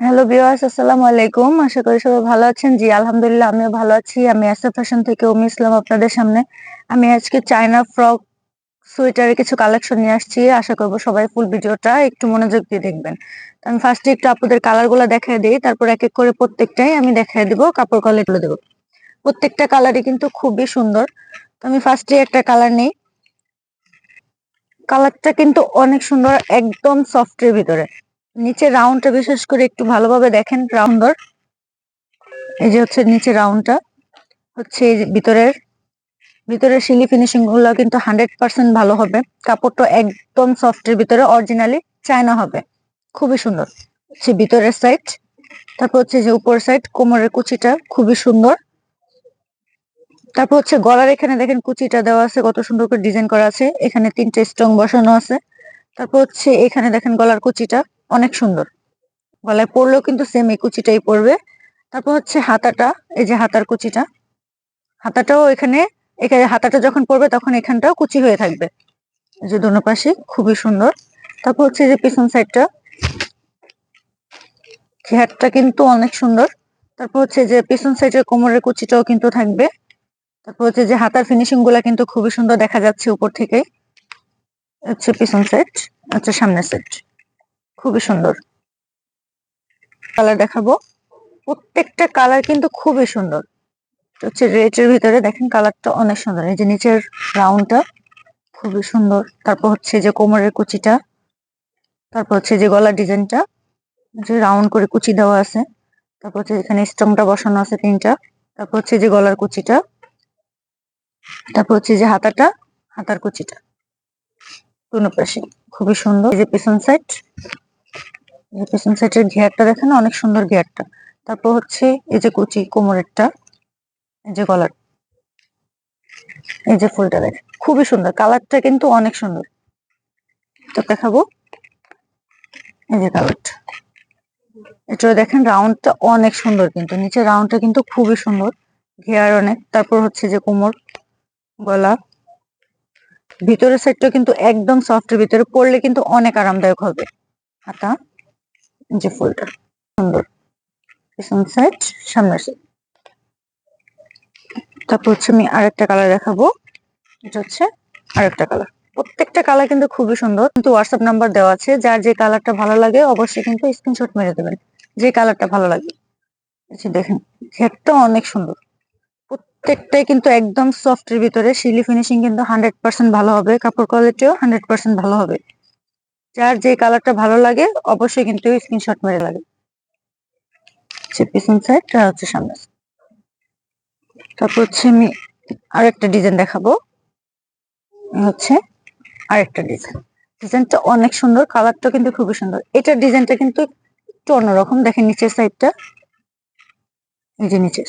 Hello বিওয়ার্স আসসালামু আলাইকুম। আশা করি সবাই ভালো আছেন। জি, আলহামদুলিল্লাহ, আমিও ভালো আছি। আমি এসএ ফ্যাশন থেকে উমি ইসলাম আপনাদের সামনে। আমি আজকে চায়না ফ্রক সোয়েটারের কিছু কালেকশন নিয়ে আসছি। আশা করব সবাই ফুল ভিডিওটা একটু মনোযোগ দিয়ে দেখবেন। আমি ফার্স্টে একটু আপনাদের কালারগুলো দেখাই দিই। তারপর এক এক করে প্রত্যেকটাই আমি দেখাই দিব, কাপড় কোয়ালিটি দেবো। প্রত্যেকটা কালারই কিন্তু খুবই সুন্দর। তো আমি ফার্স্টে একটা কালার নেই। কালারটা কিন্তু অনেক সুন্দর, একদম সফটের ভিতরে। নিচে রাউন্ডটা বিশেষ করে একটু ভালোভাবে দেখেন রাউন্ডর এই যে হচ্ছে নিচে রাউন্ডটা হচ্ছে ভিতরের ভিতরের শিলি ফিনিশিংগুলো কিন্তু হান্ড্রেড পার্সেন্ট ভালো হবে। কাপড়টা একদম সফটের ভিতরে অরিজিনালি চায়না হবে। খুবই সুন্দর। হচ্ছে ভিতরের সাইড তারপর হচ্ছে যে উপর সাইড কোমরের কুচিটা খুবই সুন্দর। তারপর হচ্ছে গলার এখানে দেখেন কুচিটা দেওয়া আছে, কত সুন্দর করে ডিজাইন করা আছে। এখানে তিনটে স্ট্রং বসানো আছে। তারপর হচ্ছে এখানে দেখেন গলার কুচিটা। অনেক সুন্দর। গলায় পরলেও কিন্তু সেম এই কুচিটাই পড়বে তারপর হচ্ছে হাতাটা, এই যে হাতার কুচিটা। হাতাটাও এখানে এখানে হাতাটা যখন পড়বে তখন এখানটাও কুচি হয়ে থাকবে। যে দোনো পাশে, খুবই সুন্দর। তারপর হচ্ছে যে পিছন সাইডটা ঘেরটা কিন্তু অনেক সুন্দর। তারপর হচ্ছে যে পিছন সাইডের কোমরের কুচিটাও কিন্তু থাকবে। তারপর হচ্ছে যে হাতার ফিনিশিংগুলা কিন্তু খুবই সুন্দর দেখা যাচ্ছে উপর থেকে হচ্ছে পিছন সাইড আচ্ছা সামনের সাইড খুবই সুন্দর। কালার দেখাবো। প্রত্যেকটা কালার কিন্তু খুবই সুন্দর। হচ্ছে রেটের ভিতরে দেখেন কালারটা অনেক সুন্দর। এই যে নিচের রাউন্ডটা খুবই সুন্দর। তারপর হচ্ছে যে কোমরের কুচিটা। তারপর হচ্ছে যে গলার ডিজাইনটা যে রাউন্ড করে কুচি দেওয়া আছে। তারপর হচ্ছে এখানে স্টংটা বসানো আছে তিনটা। তারপর হচ্ছে যে গলার কুচিটা। তারপর হচ্ছে যে হাতাটা, হাতার কুচিটা। দুনো পাশে। খুবই সুন্দর। যে পেছন সাইড পেছন সাইডের ঘেয়ারটা দেখেন অনেক সুন্দর ঘেয়ারটা। তারপর হচ্ছে এই যে কুচি কোমরেরটা, এই যে গলার। এই যে ফুলটা দেখেন, খুবই সুন্দর। কালারটা কিন্তু অনেক সুন্দর। তো দেখাবো। এই যে কালারটা। এটা দেখেন রাউন্ডটা অনেক সুন্দর কিন্তু। নিচে রাউন্ডটা কিন্তু খুবই সুন্দর। ঘেয়ার অনেক। তারপর হচ্ছে যে কোমর, গলা। ভিতরের সাইডটা কিন্তু একদম সফটের ভিতরে পড়লে কিন্তু অনেক আরামদায়ক হবে। হাতা যে ফুলটা। সুন্দর। পিছন সাইড সামনের সাইড তারপর হচ্ছে আমি আরেকটা কালার দেখাবো। এটা হচ্ছে আরেকটা কালার প্রত্যেকটা কালার কিন্তু খুবই সুন্দর। কিন্তু হোয়াটসঅ্যাপ নাম্বার দেওয়া আছে। যার যে কালারটা ভালো লাগে, অবশ্যই কিন্তু স্ক্রিনশট মেরে দেবেন। যে কালারটা ভালো লাগে। দেখেন, ঘেরটা অনেক সুন্দর। প্রত্যেকটাই কিন্তু একদম সফটের ভিতরে। শিলি ফিনিশিং কিন্তু হান্ড্রেড পার্সেন্ট ভালো হবে। কাপড় কোয়ালিটিও হান্ড্রেড পার্সেন্ট ভালো হবে। যার যে কালারটা ভালো লাগে, অবশ্যই কিন্তু স্ক্রিনশট মেরে লাগে। পিছন সাইড আর হচ্ছে সামনে। তারপর হচ্ছে আমি আরেকটা ডিজাইন দেখাবো। হচ্ছে আর আরেকটা ডিজাইন ডিজাইনটা অনেক সুন্দর কালারটা কিন্তু খুবই সুন্দর। এটার ডিজাইনটা কিন্তু একটু অন্যরকম। দেখেন নিচের সাইডটা এই যে নিচের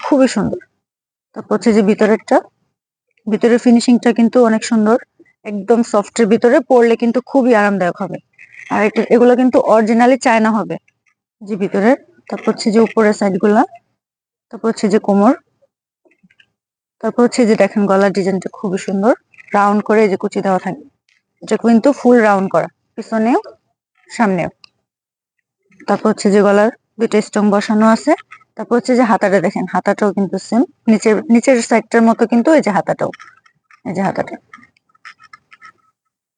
খুবই সুন্দর। তারপর হচ্ছে যে ভিতরেরটা। ভিতরের ফিনিশিংটা কিন্তু অনেক সুন্দর। একদম সফটের ভিতরে পরলে কিন্তু খুবই আরামদায়ক হবে। আর এগুলো কিন্তু অরিজিনালি চায়না হবে। যে ভিতরে, তারপর হচ্ছে যে উপরের সাইডগুলা, তারপর হচ্ছে যে কোমর, তারপর হচ্ছে যে দেখেন গলার ডিজাইনটা খুবই সুন্দর। রাউন্ড করে যে কুচি দেওয়া থাকে, এটা কিন্তু ফুল রাউন্ড করা। পিছনেও, সামনেও। তারপর হচ্ছে যে গলার দুটো স্টং বসানো আছে। তারপর হচ্ছে যে হাতাটা দেখেন, হাতাটাও কিন্তু সেম নিচের নিচের সাইডটার মতো কিন্তু এই যে হাতাটাও, এই যে হাতাটা।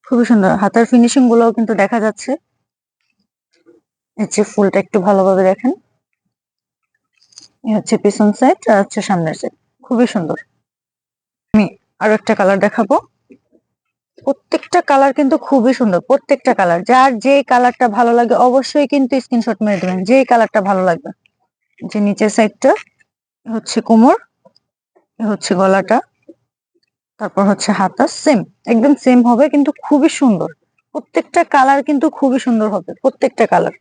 খুবই সুন্দর। হাতার ফিনিশিং গুলোও কিন্তু দেখা যাচ্ছে। যে ফুলটা একটু ভালোভাবে দেখেন। এই হচ্ছে পিছন সাইড আর হচ্ছে সামনের সাইড খুবই সুন্দর। আমি আরও একটা কালার দেখাবো। প্রত্যেকটা কালার কিন্তু খুবই সুন্দর, প্রত্যেকটা কালার যার যে কালারটা ভালো লাগে অবশ্যই কিন্তু স্ক্রিনশট মেরে দেবেন যে কালারটা ভালো লাগবে। যে নিচের সাইডটা হচ্ছে কোমর হচ্ছে গলাটা, তারপর হচ্ছে হাতা সেম একদম সেম হবে কিন্তু খুবই সুন্দর। প্রত্যেকটা কালার কিন্তু খুবই সুন্দর হবে, প্রত্যেকটা কালার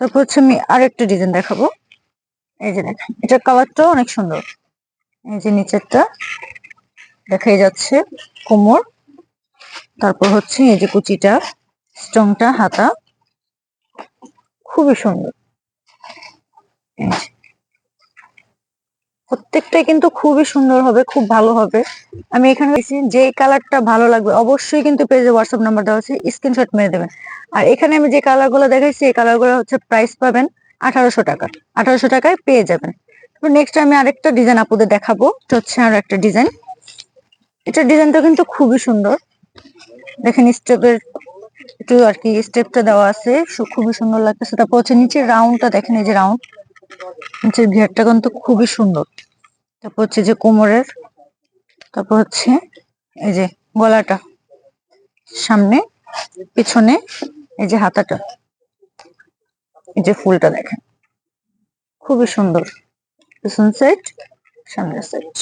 তারপর হচ্ছে আমি আরেকটা ডিজাইন দেখাবো। এই যে দেখেন, এটার কালারটাও অনেক সুন্দর। এই যে নিচেরটা দেখাই যাচ্ছে কোমর, তারপর হচ্ছে এই যে কুচিটা স্টংটা হাতা, খুবই সুন্দর। প্রত্যেকটাই কিন্তু খুবই সুন্দর হবে, খুব ভালো হবে। আমি এখানে যে কালারটা ভালো লাগবে, অবশ্যই কিন্তু পেজে হোয়াটসঅ্যাপ নাম্বার দেওয়া আছে স্ক্রিনশট মেরে দেবেন। আর এখানে আমি যে কালারগুলো দেখাইছি, এই কালারগুলো হচ্ছে প্রাইস পাবেন আঠারোশো টাকা। আঠারোশো টাকায় পেয়ে যাবেন। নেক্সট আমি আরেকটা ডিজাইন আপুদের দেখাবো হচ্ছে আর একটা ডিজাইন এটা ডিজাইনটা কিন্তু খুবই সুন্দর। দেখেন স্টেপের একটু আর কি স্টেপটা দেওয়া আছে খুবই সুন্দর লাগতেছে। তারপর হচ্ছে নিচের রাউন্ডটা দেখেন, এই যে রাউন্ড নিচের ঘেরটা কিন্তু খুবই সুন্দর। তারপর হচ্ছে যে কোমরের, তারপর হচ্ছে এই যে গলাটা, সামনে, পিছনে, এই যে হাতাটা, এই যে ফুলটা দেখেন। খুবই সুন্দর। পিছন সাইড সামনের সাইড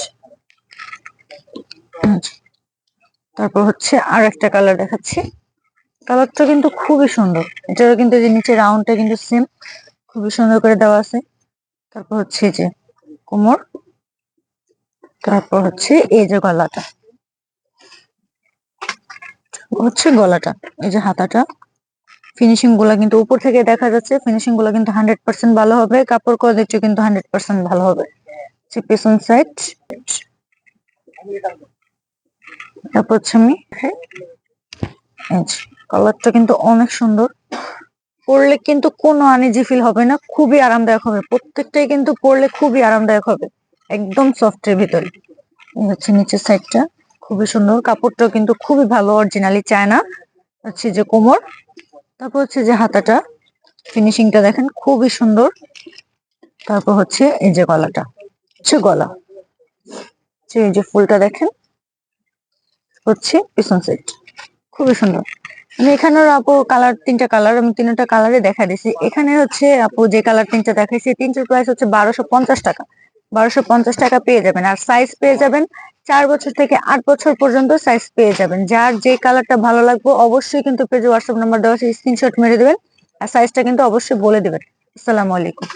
তারপর হচ্ছে আর একটা কালার দেখাচ্ছি কালারটা কিন্তু খুবই সুন্দর। এটারও কিন্তু যে নিচে রাউন্ডটা কিন্তু সেম খুবই সুন্দর করে দেওয়া আছে। তারপর হচ্ছে যে কোমর, তারপর হচ্ছে এই যে গলাটা হচ্ছে গলাটা, এই যে হাতাটা। ফিনিশিংগুলা কিন্তু উপর থেকে দেখা যাচ্ছে ফিনিশিংগুলা কিন্তু হান্ড্রেড পার্সেন্ট ভালো হবে, কাপড় কোয়ালিটি কিন্তু হান্ড্রেড পার্সেন্ট ভালো হবে। পেছন সাইড তারপর হচ্ছে আমি কালারটা কিন্তু অনেক সুন্দর। পরলে কিন্তু কোনো আনিজি ফিল হবে না, খুবই আরামদায়ক হবে। প্রত্যেকটাই কিন্তু পরলে খুবই আরামদায়ক হবে, একদম সফটের ভিতরে। হচ্ছে নিচের সাইডটা খুবই সুন্দর। কাপড়টাও কিন্তু খুবই ভালো অরিজিনালি চায়না। হচ্ছে যে কোমর, তারপর হচ্ছে যে হাতাটা। ফিনিশিংটা দেখেন, খুবই সুন্দর। তারপর হচ্ছে এই যে গলাটা, হচ্ছে গলা। এই যে ফুলটা দেখেন, হচ্ছে পিছন সাইড খুবই সুন্দর। আমি এখানে আপু কালার তিনটা কালার আমি তিনটা কালারে দেখা দিছি। এখানে হচ্ছে আপু যে কালার তিনটা দেখাইছি তিনটার প্রাইস হচ্ছে বারোশো পঞ্চাশ টাকা। বারোশো পঞ্চাশ টাকা পেয়ে যাবেন। আর সাইজ পেয়ে যাবেন চার বছর থেকে আট বছর পর্যন্ত সাইজ পেয়ে যাবেন। যার যে কালারটা ভালো লাগবে অবশ্যই কিন্তু পেজে হোয়াটসঅ্যাপ নাম্বার দেওয়া আছে স্ক্রিনশট মেরে দেবেন। আর সাইজটা কিন্তু অবশ্যই বলে দেবেন। আসসালামু আলাইকুম।